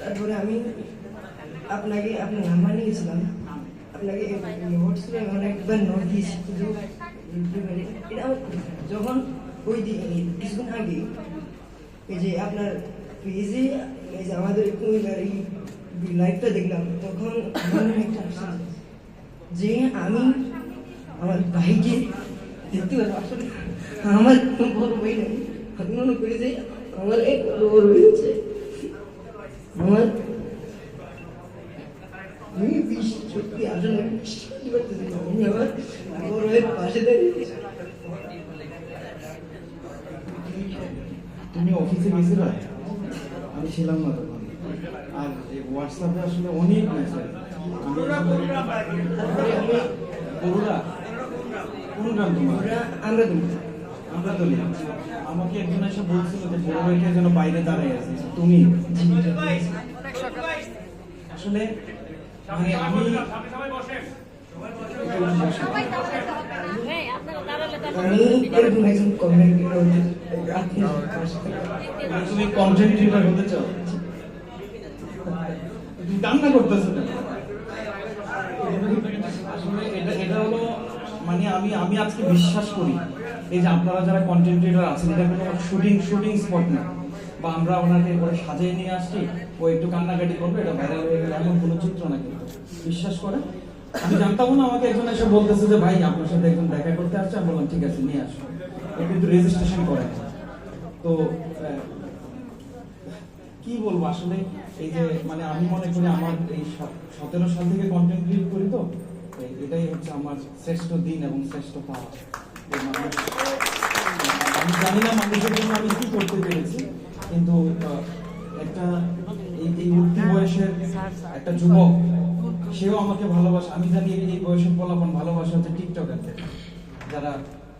তারপরে আমি আপনাকে আপনার নাম্বার নিয়েছিলাম। আপনাকে হোয়াটসঅ্যাপে অনেকবার নোট দিয়েছি, কিন্তু এটা আমার যখন ওই দিন কিছুদিন আগে, এই যে আপনার পেজে, এই যে আমাদের কুমিল্লার এই লাইভটা দেখলাম, তখন একটা যে আমি আমার ভাইকে দেখতে পারব আসলে আমার কোনো বড় ভাই নেই আমি মনে করি যে আমার এক বড় ভাই আমার আমি সত্যি আসলে আমার বড় পাশে তুমি অফিসে গেছিলে আমি ছিলাম না তখন আর হোয়াটসঅ্যাপে আসলে অনেক মেসেজ আমি গ্রাম তোমার আমরা তো নেই। আমাকে একজন এসে বলছিল যে বড় যেন বাইরে দাঁড়াই আছে। তুমি? আসলে মানে আমি আপনি মানে তুমি কন্টেন্ট ক্রিয়েটর হতে চাও? কান্না করতেছো আসলে এটা এটা হলো মানে আমি আমি আজকে বিশ্বাস করি। এই যে আপনারা যারা কন্টেন্ট ক্রিয়েটর আছেন, এটা কোনো শুটিং শুটিং স্পট না। বা আমরা ওনাকে করে সাজিয়ে নিয়ে আসছি, ও একটু কান্নাকাটি করবে, এটা ভাইরাল হয়ে গেলে এমন কোনো চিত্র না কিন্তু। বিশ্বাস করেন? আমি জানতাম না, আমাকে একজন এসে বলতেছে যে, ভাই, আপনার সাথে একজন দেখা করতে আসছে। আমি বললাম, ঠিক আছে, নিয়ে আসো। ও কিন্তু রেজিস্ট্রেশন করে। তো কি বলব, আসলে এই যে মানে আমি মনে করি আমার এই সতেরো সাল থেকে কন্টেন্ট ক্রিয়েট করি তো এটাই হচ্ছে আমার শ্রেষ্ঠ দিন এবং শ্রেষ্ঠ পাওয়া। আমি জানি না মানুষের জন্য আমি কি করতে পেরেছি কিন্তু একটা এই এই উঠতি বয়সের একটা যুবক সেও আমাকে ভালোবাসে। আমি জানি এই- বয়সের ফলাফল ভালোবাসা হচ্ছে টিকটকারদের। যারা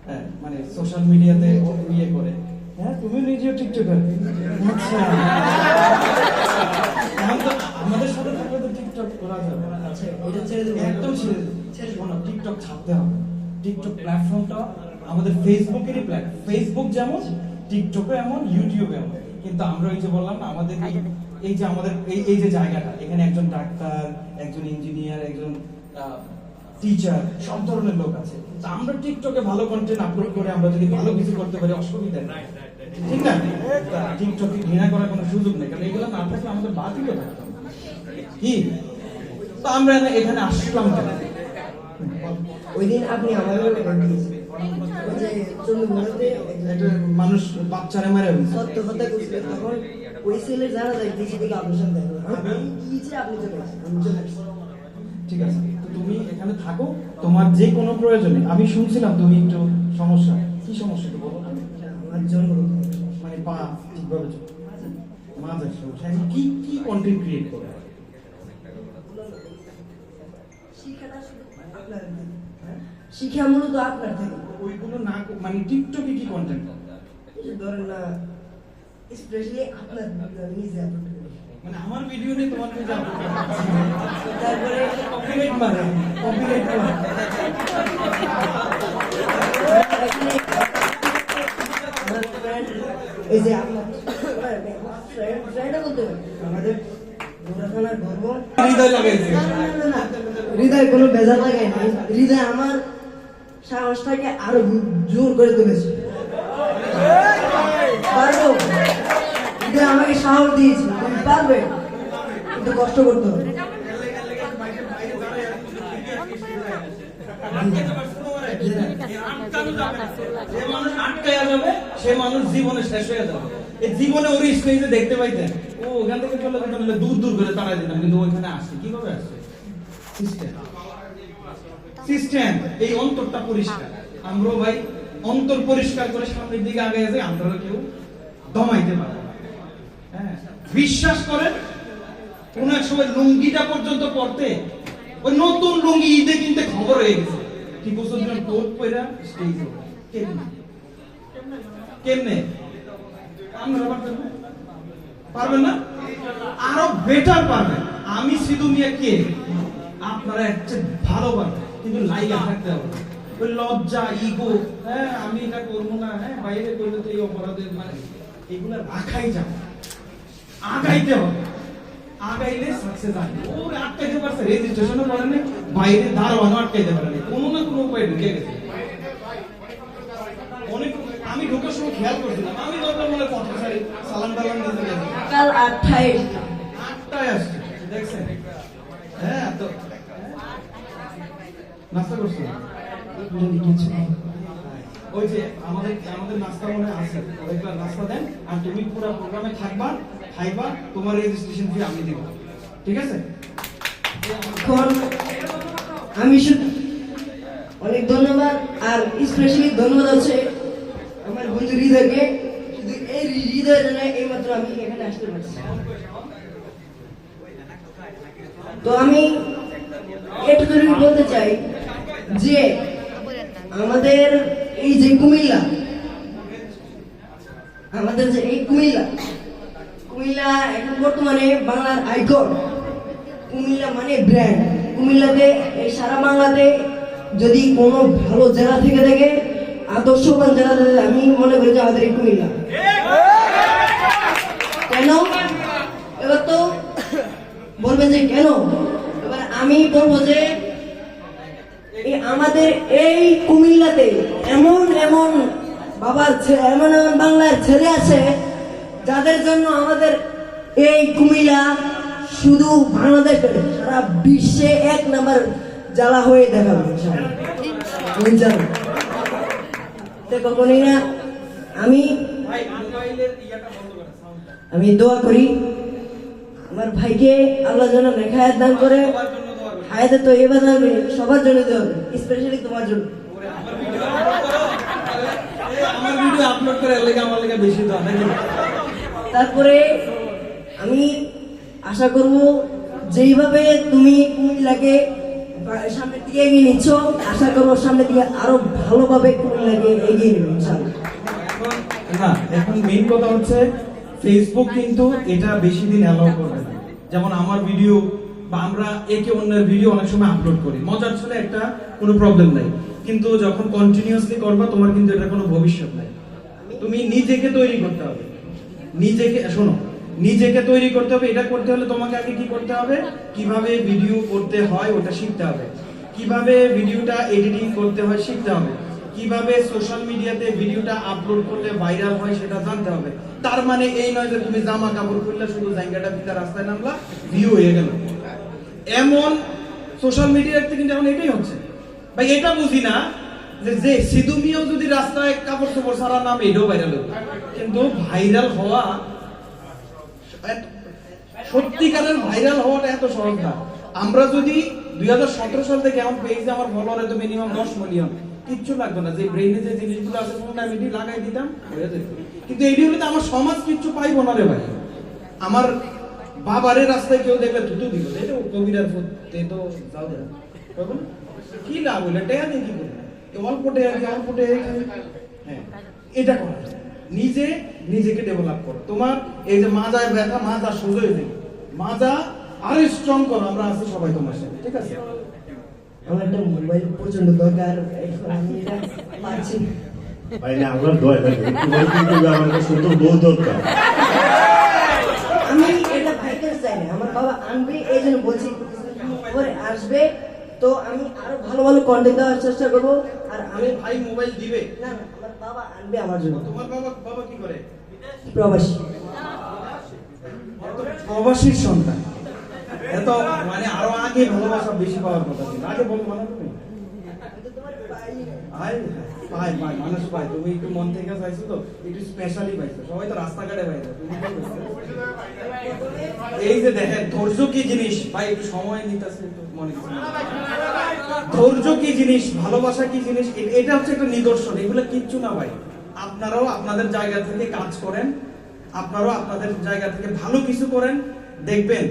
হ্যাঁ, মানে সোশ্যাল মিডিয়াতে ইয়ে করে। হ্যাঁ তুমি নিজেও টিকটকার। আচ্ছা। আমাদের সাথে থাকলে তো টিকটক করা যাবে। একদম ছেড়ে দেবো। শোনো, টিকটক ছাড়তে হবে। টিকটক প্ল্যাটফর্মটা আমাদের ফেসবুকেরই প্ল্যাটফর্ম ফেসবুক যেমন টিকটকও এমন ইউটিউবে এমন। কিন্তু আমরা ওই যে বললাম না, আমাদের এই যে আমাদের, এই এই যে জায়গাটা, এখানে একজন ডাক্তার, একজন ইঞ্জিনিয়ার একজন টিচার সব ধরনের লোক আছে। তা আমরা টিকটকে ভালো কন্টেন্ট আপলোড করে আমরা যদি ভালো কিছু করতে পারি, অসুবিধা নেই। ঠিক না? টিকটকে ঘৃণা করার কোনো সুযোগ নেই, কারণ এগুলো না থাকলে আমাদের বাতিলও থাকতো না। কি? তো আমরা এখানে আসলাম কেন? ওই দিন আপনি যে মানুষ বাচ্চারা মেরে ফেলছে। সত্য কথা করছিলেন তখন ওই ছেলের জানা যায় থেকে আপনার সাথে। আমি দিয়েছি আপনি চলে আসছেন আমি চলে ঠিক আছে তো তুমি এখানে থাকো তোমার যে কোনো প্রয়োজনে। আমি শুনছিলাম তুমি একটু সমস্যা। কি সমস্যা একটু বলো আমার জন্মগত মানে পা ঠিকভাবে সমস্যা। কি কি কন্টেন্ট ক্রিয়েট করে? শিক্ষা মূলত আপনার থেকে ওইগুলো না মানে টিকটকে কি কন্টেন্ট ধরেন না স্পেশালি আপনার নিজে মানে আমার ভিডিও নিয়ে তোমার তারপরে কপিরাইট মারে কপিরাইট মারে এই যে আপনার আমাদের হৃদয় লাগাইছে হৃদয় কোনো বেজার লাগাই নাই হৃদয় আমার সাহসটাকে আরও জোর করে তুলেছে। পারব? হৃদয় আমাকে সাহস দিয়েছে। তুমি পারবে? কিন্তু কষ্ট করতে হবে। হয়ে দেখতে পাইতেন ও ওখান থেকে চলে দূর দূর করে তাড়াই দিতাম, কিন্তু ওইখানে আসছে কীভাবে আসছে সিস্টেম এই অন্তরটা পরিষ্কার। আমরাও ভাই অন্তর পরিষ্কার করে সামনের দিকে আগে যাই আমরা কেউ দমাইতে পারব হ্যাঁ বিশ্বাস করেন, কোন এক সময় লুঙ্গিটা পর্যন্ত পড়তে ওই নতুন লুঙ্গি ঈদে কিনতে খবর হয়ে গেছে। কি বছর জন কোট পয়রা স্টেজ কেমনে? কেমনে? আমরা পারবেন? পারবেন না? আরও বেটার পারবেন। আমি সিধু মিয়া কে? আপনারা একটা ভালো পারবেন কিন্তু লাইগা থাকতে হবে। ওই লজ্জা ইগো হ্যাঁ আমি এটা করব না হ্যাঁ বাইরে করলে তো এই অপরাধের মানে এগুলো রাখাই যাবে আগাইতে হবে। আগাইলে সাকসেস আসবে। ওর আটকাইতে পারছে রেজিস্ট্রেশনও করে নাই বাইরে দারোয়ানও আটকাইতে পারে নাই কোনো না কোনো উপায় ঢুকে গেছে। আমি ঢোকার সময় খেয়াল করছিলাম। আমি দরকার মনে কথা সালাম টালাম দিতে গেছি। কাল আটটায় আটটায় আসছে দেখছেন হ্যাঁ তো নাস্তা করছ? ওই যে আমাদের আমাদের নাস্তা মনে আছে। ওইগুলা নাস্তা দেন আর তুমি পুরো প্রোগ্রামে থাকবা, খাইবা, তোমার রেজিস্ট্রেশন ফি আমি দেবো। ঠিক আছে? আমি শুধু অনেক ধন্যবাদ আর স্পেশালি ধন্যবাদ হচ্ছে আমার বন্ধু হৃদয়কে। শুধু এই হৃদয়ের জন্য এইমাত্র আমি এখানে আসতে পারছি। তো আমি এটুকু বলতে চাই যে আমাদের এই যে কুমিল্লা, আমাদের যে এই কুমিল্লা কুমিল্লা এখন বর্তমানে বাংলার আইকন। কুমিল্লা মানে ব্র্যান্ড কুমিল্লাতে এই সারা বাংলাতে যদি কোনো ভালো জেলা থেকে থাকে আদর্শবান জেলা থেকে আমি মনে করি যে আমাদের এই কুমিল্লা। কেন? এবার তো বলবেন যে কেন? এবার আমি বলব যে আমাদের এই কুমিল্লাতে এমন এমন বাবার এমন এমন বাংলার ছেলে আছে, যাদের জন্য আমাদের এই কুমিল্লা শুধু বাংলাদেশ সারা বিশ্বে এক নাম্বার জ্বালা হয়ে দেখাবে। দেখো কনিরা আমি আমি দোয়া করি, আমার ভাইকে আল্লাহ যেন নেখায়াত দান করে হায়াতে তো এবার হবে সবার জন্য দেওয়া স্পেশালি তোমার জন্য। তারপরে আমি আশা করব যেইভাবে তুমি কুমিল্লাকে সামনের দিকে এগিয়ে নিচ্ছ আশা করব সামনের দিকে আরও ভালোভাবে কুমিল্লাকে এগিয়ে নেবে না এখন মেইন কথা হচ্ছে ফেসবুক কিন্তু এটা বেশি দিন অ্যালাউ করবে না। যেমন আমার ভিডিও বা আমরা একে অন্যের ভিডিও অনেক সময় আপলোড করি। মজার ছিল একটা, কোনো প্রবলেম নাই। কিন্তু যখন কন্টিনিউয়াসলি করবা, তোমার কিন্তু এটা কোনো ভবিষ্যৎ নাই। তুমি নিজেকে তৈরি করতে হবে। নিজেকে, শোনো, নিজেকে তৈরি করতে হবে। এটা করতে হলে তোমাকে আগে কি করতে হবে? কীভাবে ভিডিও করতে হয়, ওটা শিখতে হবে। কীভাবে ভিডিওটা এডিটিং করতে হয়, শিখতে হবে। কীভাবে সোশ্যাল মিডিয়াতে ভিডিওটা আপলোড করলে ভাইরাল হয়, সেটা জানতে হবে। তার মানে এই নয় যে তুমি জামা কাপড় খুললে শুধু জায়গাটা ভিতরে রাস্তায় নামলা ভিউ হয়ে গেল। এমন সোশ্যাল মিডিয়াতে কিন্তু এখন এটাই হচ্ছে। ভাই, এটা বুঝি না যে যে সিধু মিয়াও যদি রাস্তায় কাপড় চোপড় সারা নামে এটাও ভাইরাল হবে কিন্তু ভাইরাল হওয়া, এত- সত্যিকারের ভাইরাল হওয়াটা এত সহজ না। আমরা যদি দুই হাজার সতেরো সাল থেকে আমার পেজে আমার ফলোয়ার তো মিনিমাম দশ মিলিয়ন কিচ্ছু লাগতো না। যে ব্রেইনে যে জিনিসগুলো আছে মোটামুটি লাগাই দিতাম কিন্তু এটি হলে তো আমার সমাজ কিচ্ছু পাইবো না রে ভাই। আমার বাবারে রাস্তায় কেউ দেখলে থুতু দিব এটা কবিরার ফুট তো যাও না? কি লাভ হইলে টেয়া দিয়ে কি করবে? অল্প টেয়া দিয়ে অল্প টেয়া হ্যাঁ এটা করা নিজে নিজেকে ডেভেলপ করো। তোমার এই যে মাজায় ব্যথা মাজা সোজা হয়ে যাবে মাজা আরও স্ট্রং করো আমরা আছি সবাই তোমার সাথে ঠিক আছে? আমার একটা মোবাইল প্রচণ্ড দরকার। এখন আমি এটা পাচ্ছি ভাই না আমার কিন্তু আমার কাছে সুন্দর বউ দরকার আমি এটা ভাইকে চাই না আমার বাবা আনবি এই জন্য বলছি পরে আসবে তো আমি আরও ভালো ভালো কন্টেন্ট দেওয়ার চেষ্টা করব আর আমি ভাই মোবাইল দিবে? না না আমার বাবা আনবে আমার জন্য। তোমার বাবা বাবা কি করে? প্রবাসী। প্রবাসীর সন্তান। এত মানে আরও আগে ভালোবাসা বেশি পাওয়ার কথা। ছিল আগে বলো মানে তুমি ধৈর্য কি জিনিস? ভালোবাসা কি জিনিস? এটা হচ্ছে একটা নিদর্শন, এগুলো কিচ্ছু না ভাই। আপনারাও আপনাদের জায়গা থেকে কাজ করেন, আপনারাও আপনাদের জায়গা থেকে ভালো কিছু করেন। দেখবেন,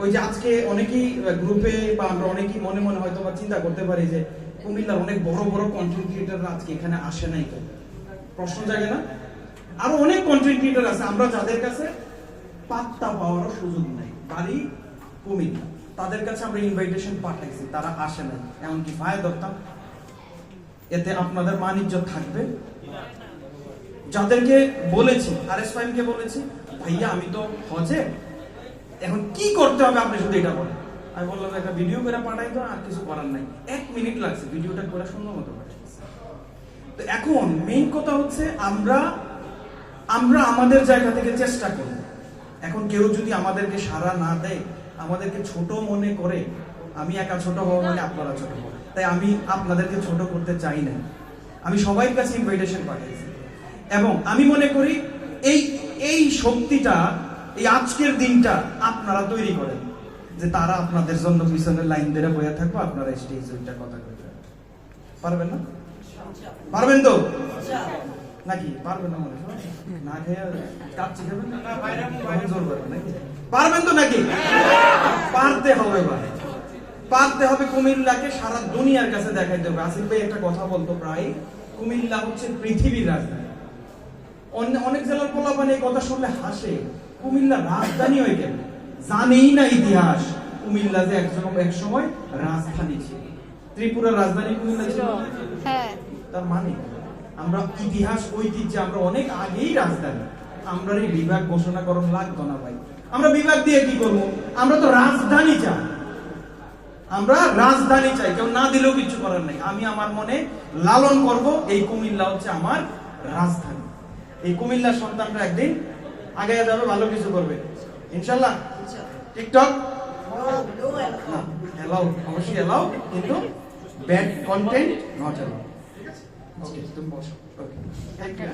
ওই যে আজকে অনেকেই গ্রুপে বা আমরা অনেকেই মনে মনে হয়তো বা চিন্তা করতে পারি যে কুমিল্লার অনেক বড় বড় কন্টেন্ট ক্রিয়েটাররা আজকে এখানে আসে নাই তো প্রশ্ন জাগে না? আরও অনেক কন্টেন্ট ক্রিয়েটার আছে, আমরা যাদের কাছে পাত্তা পাওয়ারও সুযোগ নাই। বাড়ি কুমিল্লা। তাদের কাছে আমরা ইনভাইটেশন পাঠাইছি, তারা আসে না এমনকি ভাই ধরতাম এতে আপনাদের মান ইজ্জত থাকবে। যাদেরকে বলেছি আর এস বলেছি, ভাইয়া, আমি তো হজে, এখন কি করতে হবে আপনি শুধু এটা বলেন? আমি বললাম, একটা ভিডিও করে পাঠাই তো, আর কিছু করার নাই। এক মিনিট লাগছে ভিডিওটা করে সুন্দর মতো। তো এখন মেইন কথা হচ্ছে, আমরা আমরা আমাদের জায়গা থেকে চেষ্টা করব এখন কেউ যদি আমাদেরকে সাড়া না দেয়, আমাদেরকে ছোট মনে করে, আমি একা ছোট হব মানে আপনারা ছোট হব তাই আমি আপনাদেরকে ছোট করতে চাই না। আমি সবাই কাছে ইনভাইটেশন পাঠিয়েছি। এবং আমি মনে করি, এই এই শক্তিটা, এই আজকের দিনটা আপনারা তৈরি করেন। যে তারা আপনাদের জন্য পিছনের লাইন ধরে বয়ে থাকব, আপনারা স্টেজ ওইটা কথা কইতে পারবেন না? পারবেন তো? নাকি? পারবেন না মনে? না খেয়ে কাচ্চি খাবেন না? জোর করবেন নাকি? পারবেন তো নাকি? পারতে হবে ভাই পারতে হবে কুমিল্লাকে সারা দুনিয়ার কাছে দেখাই হবে। আসিফ ভাই একটা কথা বলতো প্রায়, কুমিল্লা হচ্ছে পৃথিবীর রাজধানী। অন্য অনেক জেলার পোলাপান এই কথা শুনলে হাসে। কুমিল্লা রাজধানী হয়ে গেল। জানেই না ইতিহাস। কুমিল্লা যে একসময় এক সময় রাজধানী ছিল। ত্রিপুরার রাজধানী কুমিল্লা ছিল। হ্যাঁ। তার মানে আমরা ইতিহাস ঐতিহ্যে আমরা অনেক আগেই রাজধানী। আমরা এই বিভাগ ঘোষণা করণ লাগতো না ভাই। আমরা বিভাগ দিয়ে কি করব? আমরা তো রাজধানী চাই। আমরা রাজধানী চাই। কেউ না দিলেও কিছু করার নাই। আমি আমার মনে লালন করব এই কুমিল্লা হচ্ছে আমার রাজধানী। এই কুমিল্লার সন্তানরা একদিন আগে যাবে ভালো কিছু করবে। ইনশাল্লাহ টিকটক? এলাও অবশ্যই এলাও কিন্তু bad content not allow okay তুমি বসো। Okay thank you